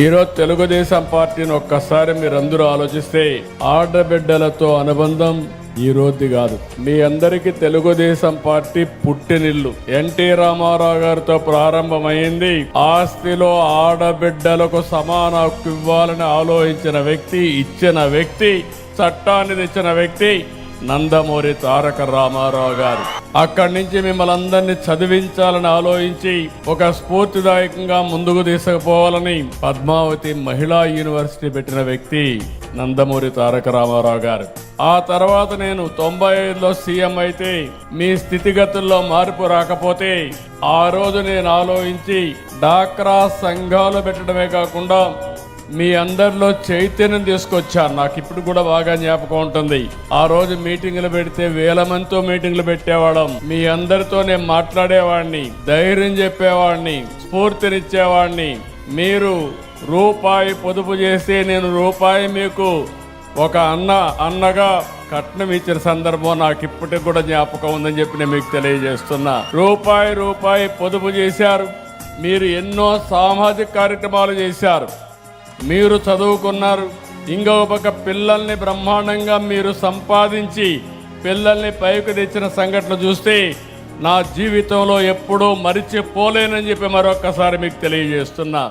ఈరోజు తెలుగుదేశం పార్టీని ఒక్కసారి మీరందరూ ఆలోచిస్తే ఆడబిడ్డలతో అనుబంధం ఈ రోజు కాదు. మీ అందరికీ తెలుగుదేశం పార్టీ పుట్టినిల్లు. ఎన్టీ రామారావు గారితో ప్రారంభమైంది. ఆస్తిలో ఆడబిడ్డలకు సమాన హక్కు ఇవ్వాలని ఆలోచించిన వ్యక్తి ఇచ్చిన వ్యక్తి చట్టాన్ని తెచ్చిన వ్యక్తి నందమూరి తారక రామారావు గారు. అక్కడి నుంచి మిమ్మల్ని అందరినీ చదివించాలని ఆలోచించి ఒక స్ఫూర్తిదాయకంగా ముందుకు తీసుకుపోవాలని పద్మావతి మహిళా యూనివర్సిటీ పెట్టిన వ్యక్తి నందమూరి తారక రామారావు గారు. ఆ తర్వాత నేను తొంభై ఐదులో సీఎం అయితే మీ స్థితిగతుల్లో మార్పు రాకపోతే ఆ రోజు నేను ఆలోచించి డాక్రా సంఘాలు పెట్టడమే కాకుండా మీ అందరిలో చైతన్యం తీసుకొచ్చారు. నాకు ఇప్పుడు కూడా బాగా జ్ఞాపకం ఉంటుంది. ఆ రోజు మీటింగ్లు పెడితే వేల మందితో మీటింగ్లు పెట్టేవాళ్ళం. మీ అందరితో నేను మాట్లాడేవాడిని ధైర్యం చెప్పేవాడిని స్ఫూర్తినిచ్చేవాడిని. మీరు రూపాయి పొదుపు చేస్తే నేను రూపాయి మీకు ఒక అన్న అన్నగా కట్నం ఇచ్చిన సందర్భం నాకు ఇప్పటికి కూడా జ్ఞాపకం ఉందని చెప్పి నేను మీకు తెలియజేస్తున్నా. రూపాయి రూపాయి పొదుపు చేశారు. మీరు ఎన్నో సామాజిక కార్యక్రమాలు చేశారు. మీరు చదువుకున్నారు. ఇంకో పక్క పిల్లల్ని బ్రహ్మాండంగా మీరు సంపాదించి పిల్లల్ని పైకి తెచ్చిన సంఘటన చూస్తే నా జీవితంలో ఎప్పుడూ మరిచిపోలేనని చెప్పి మరొక్కసారి మీకు తెలియజేస్తున్నా.